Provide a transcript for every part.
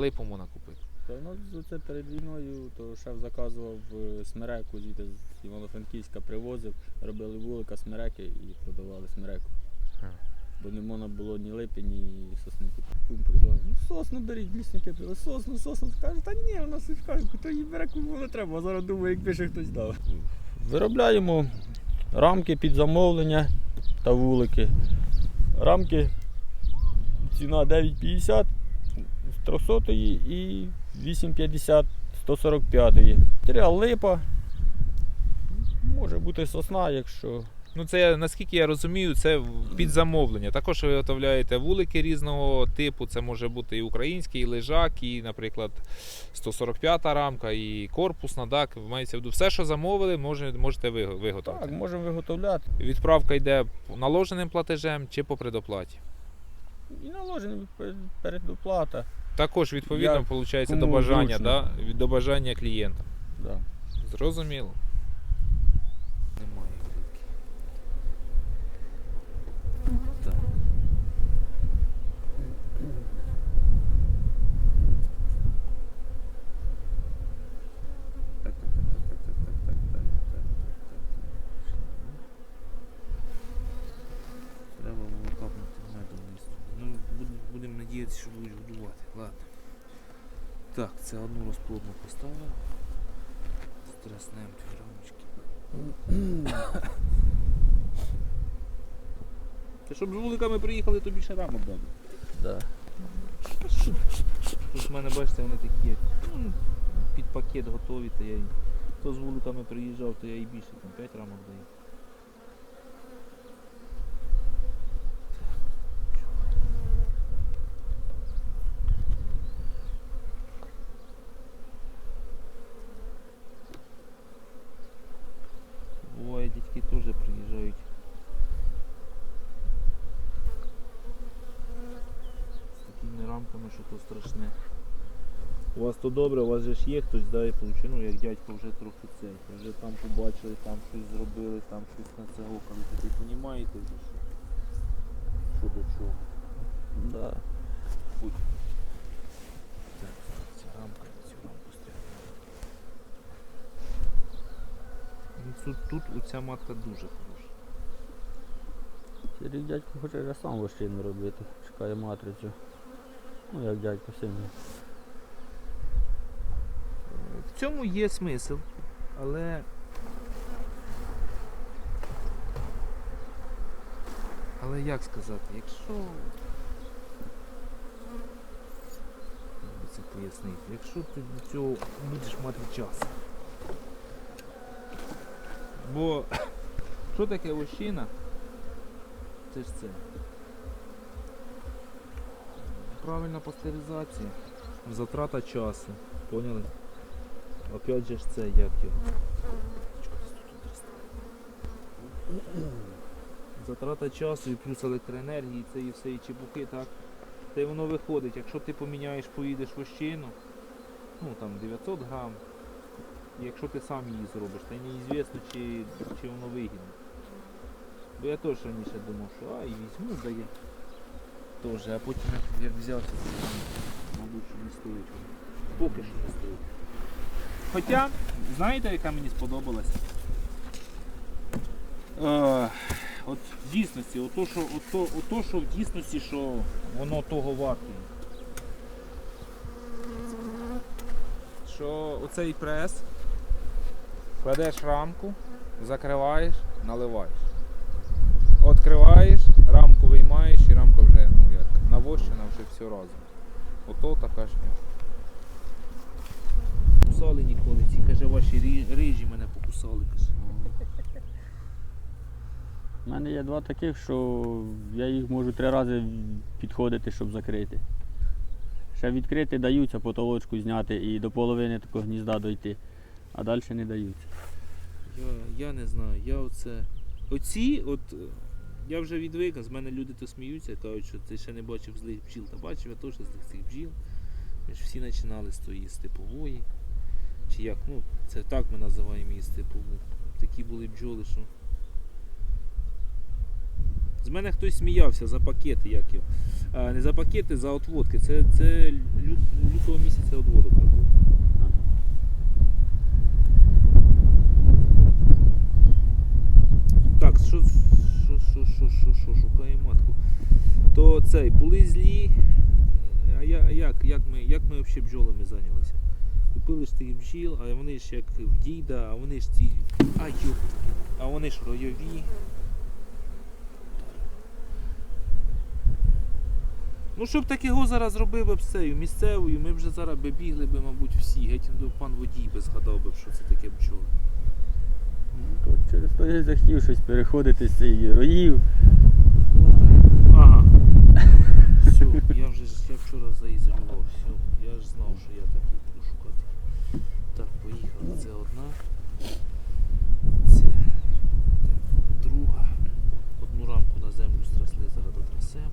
липу можна купити. Та у нас за це перед війною, то шеф заказував е, смереку, звідти з Івано-Франківська привозив, робили вулика смереки і продавали смереку. Ага. Бо не можна було ні липи, ні сосни купити. Ну сосну беріть, лісники пили, сосну, сосну. Каже, та ні, у нас каже, хто її бере, кому не треба, а зараз думаю, якби ще хтось дав. Виробляємо рамки під замовлення та вулики. Рамки ціна 9,50 з 300 і 8,50 145. Матеріал липа. Може бути сосна, якщо. Ну, це наскільки я розумію, це під замовлення. Також ви виготовляєте вулики різного типу. Це може бути і український, і лежак, і, наприклад, 145 рамка, і корпусна. Так, мається в виду все, що замовили, може, можете виготовити. Так, можемо виготовляти. Відправка йде наложеним платежем чи по предоплаті. І наложена передоплата. Також відповідно виходить до бажання, да? до бажання клієнта. Да. Зрозуміло. Будем що будуть годувати. Ладно. Так, це одну розплодну поставив. Стреснем дві рамочки. Та щоб з вуликами приїхали, то більше рамок дали. Да. Тут в мене, бачите, вони такі як ну, під пакет готові, то я хто з вуликами приїжджав, то я і більше, там 5 рамок даю. Буває, дядьки теж приїжджають. З що то страшне. У вас то добре, у вас же ж є хтось, да, і ну як дядько вже трохи цей, вже там побачили, там щось зробили, там щось на це около. Ви розумієте, що, що до чого. Да. Так, ця рамка, цю рамку стріляє. Ну, тут, тут оця матка дуже хороша. Сергій дядько хоче вже сам вощину робити. Чекає матрицю. Ну як дядько сильно. В цьому є смисл, але. Але як сказати, якщо. Це пояснити, якщо ти до цього будеш мати час. Бо що таке вощина? Це ж це. Правильна пастеризація, затрата часу. Поняли? Опять же ж це як його. Затрата часу і плюс електроенергії, це і все і чепухи, так? Та й воно виходить, якщо ти поміняєш, поїдеш вощину, ну там 900 грам, якщо ти сам її зробиш, то неізвісно, чи, чи воно вигідно. Бо я теж раніше думав, що а, і візьму, да теж, а потім як- взявся, мабуть, що не стоїть. Поки що не стоїть. Хоча, знаєте, яка мені сподобалася? Е, от в дійсності, ото що, ото, ото, що в дійсності, що воно того варте. Що оцей прес, кладеш рамку, закриваєш, наливаєш. Откриваєш, рамку виймаєш і рамка вже навощена вже все разом. Ото така шня. Кусали ніколи, ці каже, ваші рижі мене покусали. Каже. У мене є два таких, що я їх можу три рази підходити, щоб закрити. Ще відкрити даються, потолочку зняти і до половини такого гнізда дойти, а далі не даються. Я, я не знаю, я оце. Оці, от я вже відвик, а з мене люди то сміються, кажуть, що ти ще не бачив злих бджіл, та бачив, я теж злих цих бджіл. Ми ж всі починали з тої степової. Чи як, ну, це так ми називаємо її степову. Такі були бджоли, що. З мене хтось сміявся за пакети, як його. А, не за пакети, за отводки. Це це лю... лютого місяця отводок робив. Так, що що, що, що, що, шукає матку. То цей, були злі. А я, як як ми як ми взагалі бджолами зайнялися? Купили ж тих бджіл, а вони ж як в дійда, а вони ж ці... А йоп, а вони ж ройові. Ну щоб так його зараз робив би цею місцевою, ми вже зараз би бігли би, мабуть, всі. Геть пан водій би згадав би, що це таке бджоли. Ну, то через то я захотів щось переходити з цієї роїв. Ага. Все, я вже я вчора заізолював, все. Я ж знав, що я так і буду шукати. Так, поїхали. Це одна. Це друга. Одну рамку на землю страсли, зараз дотрасемо.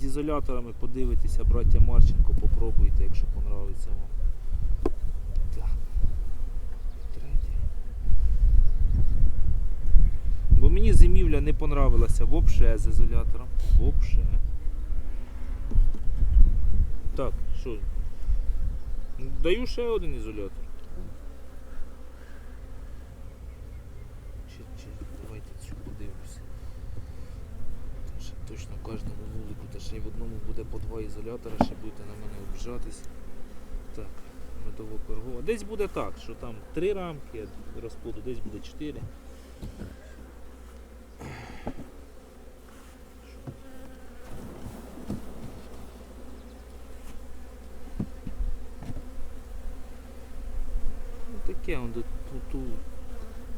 З ізоляторами подивитися, браття Марченко, попробуйте, якщо понравиться вам. Так. Третє. Бо мені зимівля не понравилася вообще з ізолятором. Вообще. Так, що? Даю ще один ізолятор. Чи, чи, точно кожному вулику, та ще й в одному буде по два ізолятора, ще будете на мене обіжатись. Так, медово пергова. Десь буде так, що там три рамки розплоду, десь буде чотири. Ну таке, он до ту, ту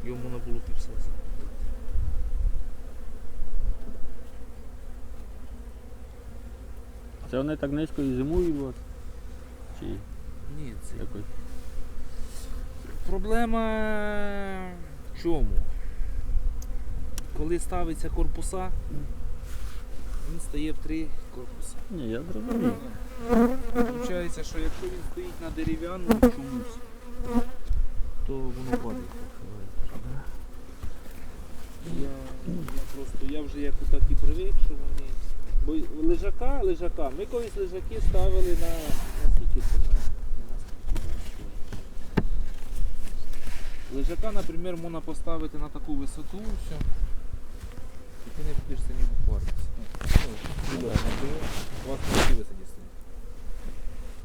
йому не було запитати. Це вони так низько і зимують вас? Чи Ні, це якось? Проблема в чому? Коли ставиться корпуса, він стає в три корпуси. Ні, я зрозумів. Получається, що якщо він стоїть на дерев'яному чомусь, то воно падає. Я, я просто, я вже як так і привик, що вони. Бо лежака, лежака, ми колись лежаки ставили на, на скільки це на. Лежака, наприклад, можна поставити на таку висоту, все. І ти не будеш за ним паритися. Ну, ну, у вас на висоті стоїть?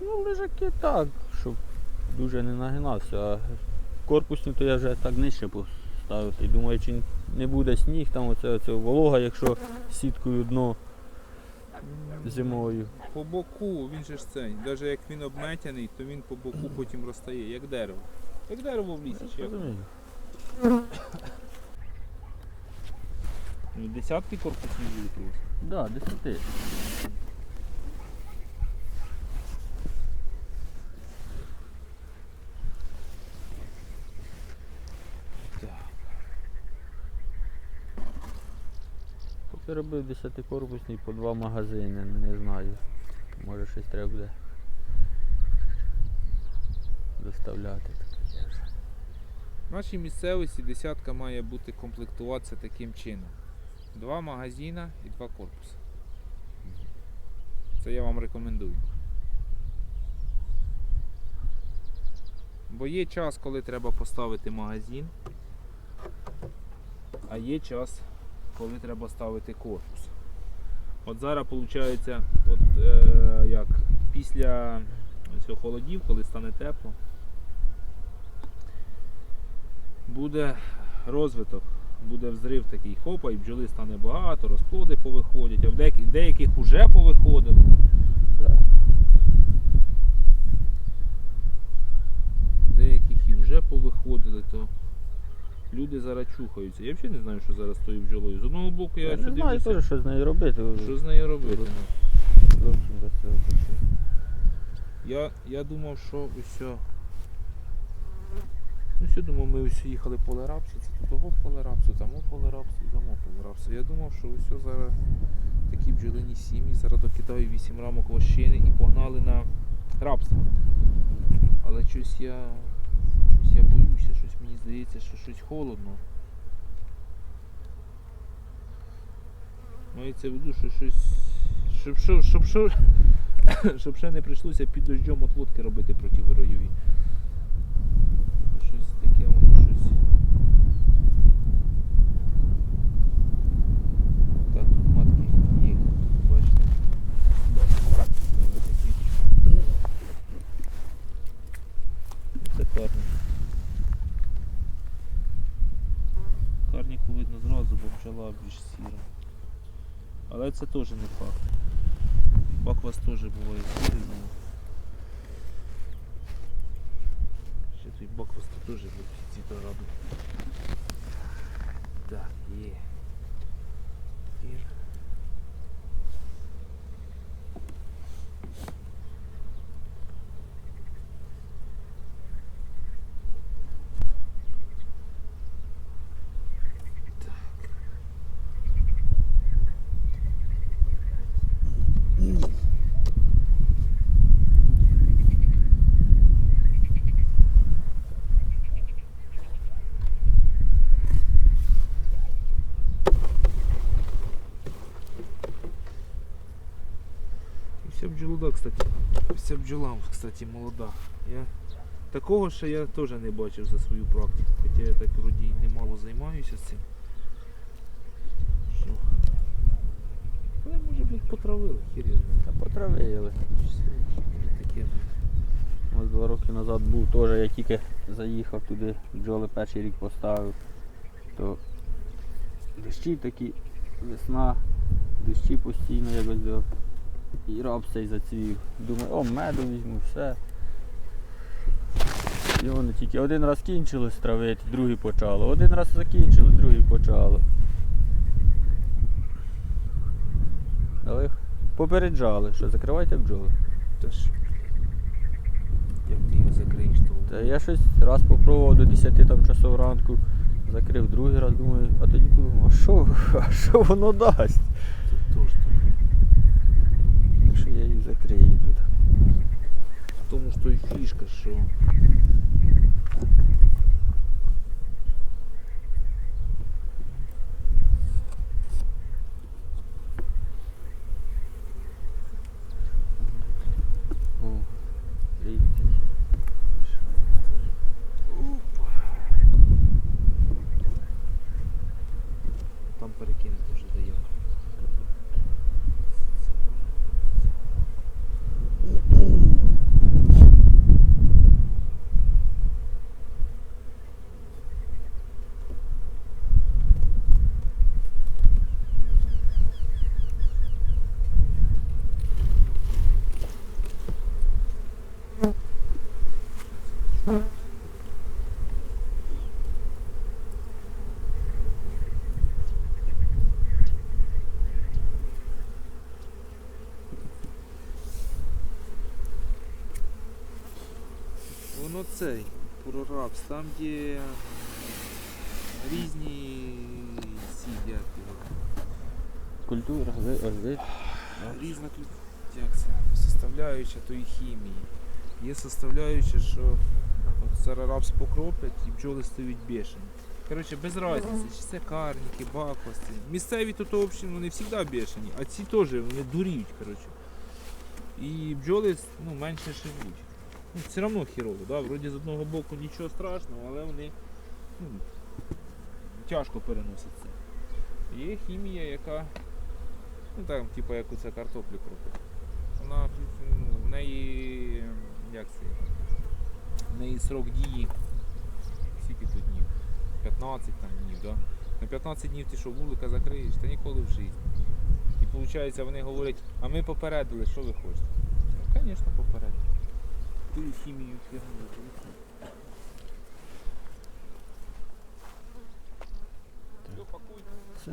Ну, лежаки так, щоб дуже не нагинався. А корпусні то я вже так нижче поставив. І думаю, чи не буде сніг, там оце, оце волога, якщо сіткою дно зимою. По боку, він же ж цей, навіть як він обметяний, то він по боку потім розтає, як дерево. Як дерево в лісі? Розумію. Ну, Десятки корпусів вилетілося. Да, десяти. Так. Поки робив десятикорпусний по два магазини, не знаю. Може щось треба буде доставляти. В нашій місцевості десятка має бути комплектуватися таким чином. Два магазина і два корпуси. Це я вам рекомендую. Бо є час, коли треба поставити магазин, а є час, коли треба ставити корпус. От зараз виходить, от, е, як, після цього холодів, коли стане тепло, буде розвиток, буде взрив такий хопа, і бджоли стане багато, розплоди повиходять, а в деяких, деяких вже повиходили. Да. Деяких і вже повиходили, то люди зараз чухаються. Я взагалі не знаю, що зараз з тою бджолою. З одного боку я, Я сюди не знаю дивлюся, теж, що з нею робити. що з нею робити. ну. Зовсім до цього пішов. Я, я думав, що усе. Ну, все думав, ми ось їхали поле рапсу, це тут того поле рапсу, тому поле рапсу, тому поле рапсу. Я думав, що усе зараз такі бджолині сім'ї, зараз докидаю 8 рамок вощини і погнали на рапство. Але щось я. Щось я боюся, щось мені здається, що щось холодно. Мається в виду, що щось. Щоб, щоб, щоб, щоб, щоб ще не прийшлося під дождем отводки робити противоройові. Щось таке воно щось. Так, тут матки є, бачите. Да. Бджола більш сіра. Але це теж не факт. Баквас теж буває сірий. ну. Ще той баквас тут теж цвітораду. Так, є. Є. Вся бджолода, кстати. Вся бджола, кстати, молода. Я... Такого ще я теж не бачив за свою практику. Хоча я так вроді немало займаюся цим. Що? Але може, блядь, потравили, хір я знаю. Та потравили. Таке. Ось два роки назад був теж, я тільки заїхав туди, бджоли перший рік поставив. То дощі такі, весна, дощі постійно якось. І раб цей зацвів. Думаю, о, меду візьму, все. І воно тільки один раз кінчилось травити, другий почало. Один раз закінчили, другий почало. Але попереджали, що закривайте бджоли. Та ж. Як ти його закриєш, то. Та я щось раз попробував до 10 там часов ранку, закрив другий раз, думаю, а тоді подумав, а що, а що воно дасть? Це теж так. Що идут. їх что и фишка, тому ж то і фішка, що О, дивіться. там перекинути вже дає. Воно цей прорабс, там є різні ці як його, Культура, ви, ви. різна клю- як це, составляюча тої хімії. Є составляюча, що от зараз рапс покропить і бджоли стають бешені. Коротше, без різниці, чи це карніки, баквасти. Місцеві тут взагалі вони завжди бешені, а ці теж вони дуріють, коротше. І бджоли ну, менше живуть. Ну, все одно хірово, да? вроді з одного боку нічого страшного, але вони ну, тяжко переносять це. Є хімія, яка, ну там, типу, як оце картоплю кропить. Вона ну, в неї як це? В неї срок дії. Скільки тут днів? 15 там днів, да? На 15 днів ти що, вулика закриєш? Та ніколи в житті. І виходить, вони говорять, а ми попередили, що ви хочете? Ну, звісно, попередили. Ту хімію фірму. Все.